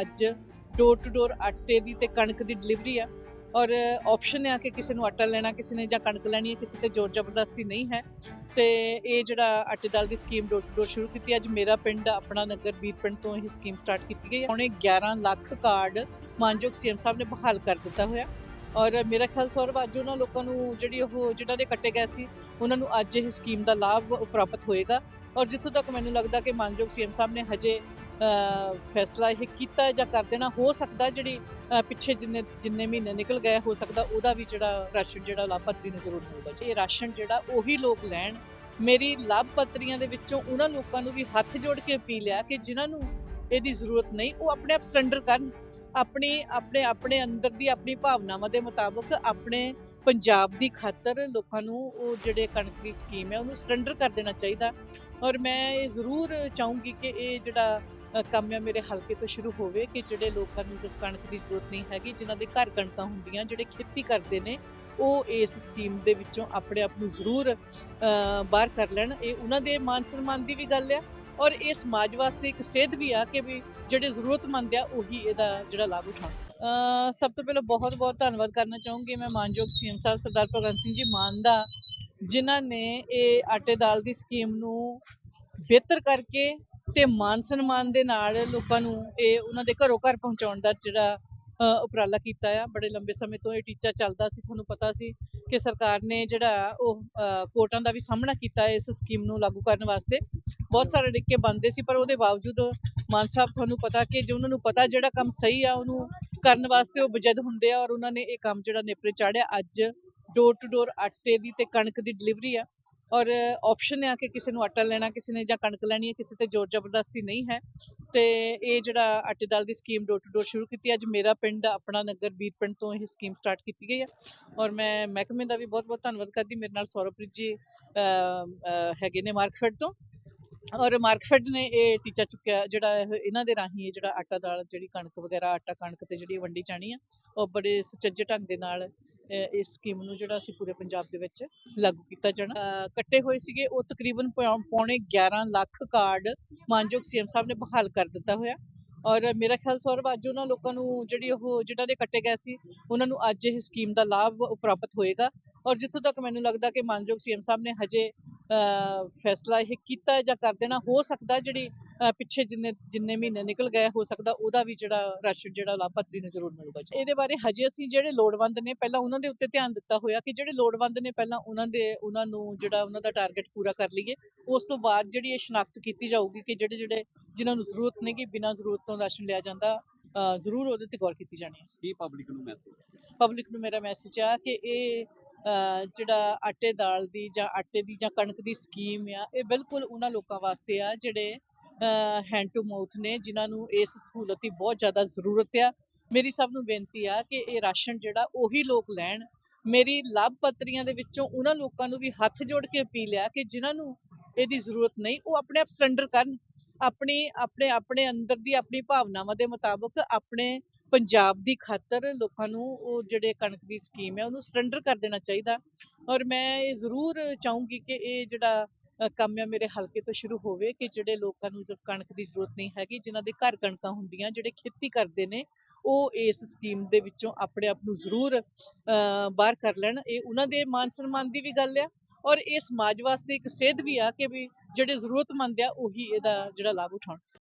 ਅੱਜ door to door ਆਟੇ ਦੀ ਤੇ ਕਣਕ ਦੀ ਡਿਲੀਵਰੀ ਆ। ਔਰ ਆਪਸ਼ਨ ਆ ਕਿ ਕਿਸੇ ਨੂੰ ਆਟਾ ਲੈਣਾ, ਕਿਸੇ ਨੇ ਜਾਂ ਕਣਕ ਲੈਣੀ ਹੈ, ਕਿਸੇ ਤੇ ਜ਼ੋਰ ਜ਼ਬਰਦਸਤੀ ਨਹੀਂ ਹੈ। ਤੇ ਇਹ ਜਿਹੜਾ ਆਟੇ ਦਾਲ ਦੀ ਸਕੀਮ ਡੋਰ ਟੂ ਡੋਰ ਸ਼ੁਰੂ ਕੀਤੀ ਅੱਜ ਮੇਰਾ ਪਿੰਡ ਆਪਣਾ ਨਗਰ ਵੀਰ ਪਿੰਡ ਤੋਂ ਇਹ ਸਕੀਮ ਸਟਾਰਟ ਕੀਤੀ ਗਈ ਹੈ। ਉਹਨੇ 11 ਲੱਖ ਕਾਰਡ ਮਾਨਯੋਗ ਸੀਐਮ ਸਾਹਿਬ ਨੇ ਬਹਾਲ ਕਰ ਦਿੱਤਾ ਹੋਇਆ। ਔਰ ਮੇਰਾ ਖਿਆਲ ਸੌਰਵ, ਅੱਜ ਉਹਨਾਂ ਲੋਕਾਂ ਨੂੰ ਜਿਹੜੀ ਉਹ ਜਿਹਨਾਂ ਦੇ ਕੱਟੇ ਗਏ ਸੀ, ਉਹਨਾਂ ਨੂੰ ਅੱਜ ਇਹ ਸਕੀਮ ਦਾ ਲਾਭ ਪ੍ਰਾਪਤ ਹੋਏਗਾ। ਔਰ ਜਿੱਥੋਂ ਤੱਕ ਮੈਨੂੰ ਲੱਗਦਾ ਕਿ ਮਾਨਯੋਗ ਸੀਐਮ ਸਾਹਿਬ ਨੇ ਹਜੇ ਫੈਸਲਾ ਇਹ ਕੀਤਾ ਜਾਂ ਕਰ ਦੇਣਾ, ਹੋ ਸਕਦਾ ਜਿਹੜੀ ਪਿੱਛੇ ਜਿੰਨੇ ਜਿੰਨੇ ਮਹੀਨੇ ਨਿਕਲ ਗਏ, ਹੋ ਸਕਦਾ ਉਹਦਾ ਵੀ ਜਿਹੜਾ ਰਾਸ਼ਨ ਜਿਹੜਾ ਲਾਭਪਾਤਰੀ ਨੂੰ ਜ਼ਰੂਰ ਮਿਲਦਾ ਜੀ। ਇਹ ਰਾਸ਼ਨ ਜਿਹੜਾ ਉਹੀ ਲੋਕ ਲੈਣ। ਮੇਰੀ ਲਾਭਪਾਤਰੀਆਂ ਦੇ ਵਿੱਚੋਂ ਉਹਨਾਂ ਲੋਕਾਂ ਨੂੰ ਵੀ ਹੱਥ ਜੋੜ ਕੇ ਅਪੀਲ ਆ ਕਿ ਜਿਨ੍ਹਾਂ ਨੂੰ ਇਹਦੀ ਜ਼ਰੂਰਤ ਨਹੀਂ, ਉਹ ਆਪਣੇ ਆਪ ਸਰੈਂਡਰ ਕਰਨ। ਆਪਣੀ, ਆਪਣੇ ਆਪਣੇ ਅੰਦਰ ਦੀ ਆਪਣੀ ਭਾਵਨਾਵਾਂ ਦੇ ਮੁਤਾਬਕ ਆਪਣੇ ਪੰਜਾਬ ਦੀ ਖਾਤਰ ਲੋਕਾਂ ਨੂੰ ਉਹ ਜਿਹੜੇ ਕਣਕ ਦੀ ਸਕੀਮ ਹੈ, ਉਹਨੂੰ ਸਰੈਂਡਰ ਕਰ ਦੇਣਾ ਚਾਹੀਦਾ। ਔਰ ਮੈਂ ਇਹ ਜ਼ਰੂਰ ਚਾਹੂੰਗੀ ਕਿ ਇਹ ਜਿਹੜਾ ਕੰਮ ਆ ਮੇਰੇ ਹਲਕੇ ਤੋਂ ਸ਼ੁਰੂ ਹੋਵੇ ਕਿ ਜਿਹੜੇ ਲੋਕਾਂ ਨੂੰ ਜੋ ਕਣਕ ਦੀ ਜ਼ਰੂਰਤ ਨਹੀਂ ਹੈਗੀ, ਜਿਨ੍ਹਾਂ ਦੇ ਘਰ ਕਣਕਾਂ ਹੁੰਦੀਆਂ, ਜਿਹੜੇ ਖੇਤੀ ਕਰਦੇ ਨੇ, ਉਹ ਇਸ ਸਕੀਮ ਦੇ ਵਿੱਚੋਂ ਆਪਣੇ ਆਪ ਨੂੰ ਜ਼ਰੂਰ ਬਾਹਰ ਕਰ ਲੈਣ। ਇਹ ਉਹਨਾਂ ਦੇ ਮਾਨ ਸਨਮਾਨ ਦੀ ਵੀ ਗੱਲ ਆ ਔਰ ਇਹ ਸਮਾਜ ਵਾਸਤੇ ਇੱਕ ਸੇਧ ਵੀ ਆ ਕਿ ਵੀ ਜਿਹੜੇ ਜ਼ਰੂਰਤਮੰਦ ਆ, ਉਹੀ ਇਹਦਾ ਜਿਹੜਾ ਲਾਭ ਉਠਾਉਣ। ਸਭ ਤੋਂ ਪਹਿਲਾਂ ਬਹੁਤ ਬਹੁਤ ਧੰਨਵਾਦ ਕਰਨਾ ਚਾਹੂੰਗੀ ਮੈਂ ਮਾਨਯੋਗ ਸੀਐਮ ਸਾਹਿਬ ਸਰਦਾਰ ਭਗਵੰਤ ਸਿੰਘ ਜੀ ਮਾਨ ਦਾ, ਜਿਨ੍ਹਾਂ ਨੇ ਇਹ ਆਟੇ ਦਾਲ ਦੀ ਸਕੀਮ ਨੂੰ ਬਿਹਤਰ ਕਰਕੇ ਤੇ ਮਾਨ ਸਨਮਾਨ ਦੇ ਨਾਲ ਲੋਕਾਂ ਨੂੰ ਇਹ ਉਹਨਾਂ ਦੇ ਘਰੋਂ ਘਰ ਪਹੁੰਚਾਉਣ ਦਾ ਜਿਹੜਾ ਉਪਰਾਲਾ ਕੀਤਾ ਆ। ਬੜੇ ਲੰਬੇ ਸਮੇਂ ਤੋਂ ਇਹ ਟੀਚਾ ਚੱਲਦਾ ਸੀ। ਤੁਹਾਨੂੰ ਪਤਾ ਸੀ ਕਿ ਸਰਕਾਰ ਨੇ ਜਿਹੜਾ ਉਹ ਅ, ਕੋਟਾਂ ਦਾ ਵੀ ਸਾਹਮਣਾ ਕੀਤਾ ਇਸ ਸਕੀਮ ਨੂੰ ਲਾਗੂ ਕਰਨ ਵਾਸਤੇ। ਬਹੁਤ ਸਾਰੇ ਡਿੱਕੇ ਬੰਦੇ ਸੀ ਪਰ ਉਹਦੇ ਬਾਵਜੂਦ ਮਾਨ ਸਾਹਿਬ ਤੁਹਾਨੂੰ ਪਤਾ ਕਿ ਜੇ ਉਹਨਾਂ ਨੂੰ ਪਤਾ ਜਿਹੜਾ ਕੰਮ ਸਹੀ ਆ ਉਹਨੂੰ ਕਰਨ ਵਾਸਤੇ ਉਹ ਬਜਦ ਹੁੰਦੇ ਆ ਔਰ ਉਹਨਾਂ ਨੇ ਇਹ ਕੰਮ ਜਿਹੜਾ ਨੇਪਰੇ ਚਾੜਿਆ ਅੱਜ ਡੋਰ ਟੂ ਡੋਰ ਆਟੇ ਦੀ ਤੇ ਕਣਕ ਦੀ ਡਿਲੀਵਰੀ ਆ। ਔਰ ਆਪਸ਼ਨ ਆ ਕਿ ਕਿਸੇ ਨੂੰ ਆਟਾ ਲੈਣਾ, ਕਿਸੇ ਨੇ ਜਾਂ ਕਣਕ ਲੈਣੀ ਹੈ, ਕਿਸੇ ਤੇ ਜ਼ੋਰ ਜ਼ਬਰਦਸਤੀ ਨਹੀਂ ਹੈ। ਤੇ ਇਹ ਜਿਹੜਾ ਆਟੇ ਦਾਲ ਦੀ ਸਕੀਮ ਡੋਰ ਟੂ ਡੋਰ ਸ਼ੁਰੂ ਕੀਤੀ ਅੱਜ ਮੇਰਾ ਪਿੰਡ, ਆਪਣਾ ਨਗਰ ਵੀਰ ਪਿੰਡ ਤੋਂ ਇਹ ਸਕੀਮ ਸਟਾਰਟ ਕੀਤੀ ਗਈ ਹੈ। ਔਰ ਮੈਂ ਮਹਿਕਮੇ ਦਾ ਵੀ ਬਹੁਤ ਬਹੁਤ ਧੰਨਵਾਦ ਕਰਦੀ, ਮੇਰੇ ਨਾਲ ਸੌਰਵਪ੍ਰੀਤ ਜੀ ਹੈਗੇ ਨੇ ਮਾਰਕਫੈਡ ਤੋਂ। ਔਰ ਮਾਰਕਫੈਡ ਨੇ ਇਹ ਟੀਚਾ ਚੁੱਕਿਆ, ਜਿਹੜਾ ਇਹਨਾਂ ਦੇ ਰਾਹੀਂ ਇਹ ਜਿਹੜਾ ਆਟਾ ਦਾਲ, ਜਿਹੜੀ ਕਣਕ ਵਗੈਰਾ, ਆਟਾ ਕਣਕ ਤੇ ਜਿਹੜੀ ਵੰਡੀ ਜਾਣੀ ਆ ਉਹ ਬੜੇ ਸੁਚੱਜੇ ਢੰਗ ਦੇ ਨਾਲ ਇਸ ਸਕੀਮ ਨੂੰ ਜਿਹੜਾ ਅਸੀਂ ਪੂਰੇ ਪੰਜਾਬ ਦੇ ਵਿੱਚ ਲਾਗੂ ਕੀਤਾ ਜਾਣਾ। ਕੱਟੇ ਹੋਏ ਸੀਗੇ, ਉਹ ਤਕਰੀਬਨ ਪੌਣੇ 11 ਲੱਖ ਕਾਰਡ ਮਾਨਯੋਗ ਸੀਐਮ ਸਾਹਿਬ ਨੇ ਬਹਾਲ ਕਰ ਦਿੱਤਾ ਹੋਇਆ। ਔਰ ਮੇਰਾ ਖਿਆਲ ਸੌਰਵ, ਅੱਜ ਉਹਨਾਂ ਲੋਕਾਂ ਨੂੰ ਜਿਹੜੀ ਉਹ ਜਿਹਨਾਂ ਦੇ ਕੱਟੇ ਗਏ ਸੀ, ਉਹਨਾਂ ਨੂੰ ਅੱਜ ਇਹ ਸਕੀਮ ਦਾ ਲਾਭ ਪ੍ਰਾਪਤ ਹੋਏਗਾ। ਔਰ ਜਿੱਥੋਂ ਤੱਕ ਮੈਨੂੰ ਲੱਗਦਾ ਕਿ ਮਾਨਯੋਗ ਸੀਐਮ ਸਾਹਿਬ ਨੇ ਹਜੇ ਫੈਸਲਾ ਇਹ ਕੀਤਾ ਜਾਂ ਕਰ ਦੇਣਾ ਹੋ ਸਕਦਾ ਜਿਹੜੀ ਪਿੱਛੇ ਜਿੰਨੇ ਜਿੰਨੇ ਮਹੀਨੇ ਨਿਕਲ ਗਏ ਹੋ ਸਕਦਾ ਉਹਦਾ ਵੀ ਜਿਹੜਾ ਰਾਸ਼ਨ ਜਿਹੜਾ ਲਾਭਪਾਤਰੀ ਨੂੰ ਜ਼ਰੂਰ ਮਿਲੂਗਾ। ਇਹਦੇ ਬਾਰੇ ਹਜੇ ਅਸੀਂ ਜਿਹੜੇ ਲੋੜਵੰਦ ਨੇ ਪਹਿਲਾਂ ਉਹਨਾਂ ਦੇ ਉੱਤੇ ਧਿਆਨ ਦਿੱਤਾ ਹੋਇਆ ਕਿ ਜਿਹੜੇ ਲੋੜਵੰਦ ਨੇ ਪਹਿਲਾਂ ਉਹਨਾਂ ਦੇ ਉਹਨਾਂ ਨੂੰ ਜਿਹੜਾ ਉਹਨਾਂ ਦਾ ਟਾਰਗੇਟ ਪੂਰਾ ਕਰ ਲਈਏ। ਉਸ ਤੋਂ ਬਾਅਦ ਜਿਹੜੀ ਇਹ ਸ਼ਨਾਖਤ ਕੀਤੀ ਜਾਊਗੀ ਕਿ ਜਿਹੜੇ ਜਿਹੜੇ ਜਿਨ੍ਹਾਂ ਨੂੰ ਜ਼ਰੂਰਤ ਨਹੀਂ ਕਿ ਬਿਨਾਂ ਜ਼ਰੂਰਤ ਤੋਂ ਰਾਸ਼ਨ ਲਿਆ ਜਾਂਦਾ ਜ਼ਰੂਰ ਉਹਦੇ ਤੇ ਗੌਰ ਕੀਤੀ ਜਾਣੀ ਹੈ। ਕੀ ਪਬਲਿਕ ਨੂੰ ਮੈਸੇਜ ਪਬਲਿਕ ਨੂੰ ਮੇਰਾ ਮੈਸੇਜ ਆ ਕਿ ਇਹ ਜਿਹੜਾ ਆਟੇ ਦਾਲ ਦੀ ਜਾਂ ਆਟੇ ਦੀ ਜਾਂ ਕਣਕ ਦੀ ਸਕੀਮ ਆ, ਇਹ ਬਿਲਕੁਲ ਉਹਨਾਂ ਲੋਕਾਂ ਵਾਸਤੇ ਆ ਜਿਹੜੇ ਹੈਂਡ ਟੂ ਮਾਊਥ ਨੇ, ਜਿਨ੍ਹਾਂ ਨੂੰ ਇਸ ਸਹੂਲਤ ਦੀ ਬਹੁਤ ਜ਼ਿਆਦਾ ਜ਼ਰੂਰਤ ਆ। ਮੇਰੀ ਸਭ ਨੂੰ ਬੇਨਤੀ ਆ ਕਿ ਇਹ ਰਾਸ਼ਨ ਜਿਹੜਾ ਉਹੀ ਲੋਕ ਲੈਣ। ਮੇਰੀ ਲਾਭਪਾਤਰੀਆਂ ਦੇ ਵਿੱਚੋਂ ਉਹਨਾਂ ਲੋਕਾਂ ਨੂੰ ਵੀ ਹੱਥ ਜੋੜ ਕੇ ਅਪੀਲ ਆ ਕਿ ਜਿਨ੍ਹਾਂ ਨੂੰ ਇਹਦੀ ਜ਼ਰੂਰਤ ਨਹੀਂ, ਉਹ ਆਪਣੇ ਆਪ ਸਰੈਂਡਰ ਕਰਨ। ਆਪਣੀ, ਆਪਣੇ ਆਪਣੇ ਅੰਦਰ ਦੀ ਆਪਣੀ ਭਾਵਨਾਵਾਂ ਦੇ ਮੁਤਾਬਕ ਆਪਣੇ ਪੰਜਾਬ ਦੀ ਖਾਤਰ ਲੋਕਾਂ ਨੂੰ ਉਹ ਜਿਹੜੇ ਕਣਕ ਦੀ ਸਕੀਮ ਹੈ, ਉਹਨੂੰ ਸਰੈਂਡਰ ਕਰ ਦੇਣਾ ਚਾਹੀਦਾ। ਔਰ ਮੈਂ ਇਹ ਜ਼ਰੂਰ ਚਾਹੂੰਗੀ ਕਿ ਇਹ ਜਿਹੜਾ ਕੰਮ ਹੈ ਮੇਰੇ ਹਲਕੇ ਤੋਂ ਸ਼ੁਰੂ ਹੋਵੇ ਕਿ ਜਿਹੜੇ ਲੋਕਾਂ ਨੂੰ ਜੋ ਕਣਕ ਦੀ ਜ਼ਰੂਰਤ ਨਹੀਂ ਹੈਗੀ, ਜਿਨ੍ਹਾਂ ਦੇ ਘਰ ਕਣਕਾਂ ਹੁੰਦੀਆਂ, ਜਿਹੜੇ ਖੇਤੀ ਕਰਦੇ ਨੇ, ਉਹ ਇਸ ਸਕੀਮ ਦੇ ਵਿੱਚੋਂ ਆਪਣੇ ਆਪ ਨੂੰ ਜ਼ਰੂਰ ਬਾਹਰ ਕਰ ਲੈਣ। ਇਹ ਉਹਨਾਂ ਦੇ ਮਾਨ ਸਨਮਾਨ ਦੀ ਵੀ ਗੱਲ ਆ। ਔਰ ਇਹ ਸਮਾਜ ਵਾਸਤੇ ਇੱਕ ਸੇਧ ਵੀ ਆ ਕਿ ਵੀ ਜਿਹੜੇ ਜ਼ਰੂਰਤਮੰਦ ਆ, ਉਹੀ ਇਹਦਾ ਜਿਹੜਾ ਲਾਭ ਉਠਾਉਣ।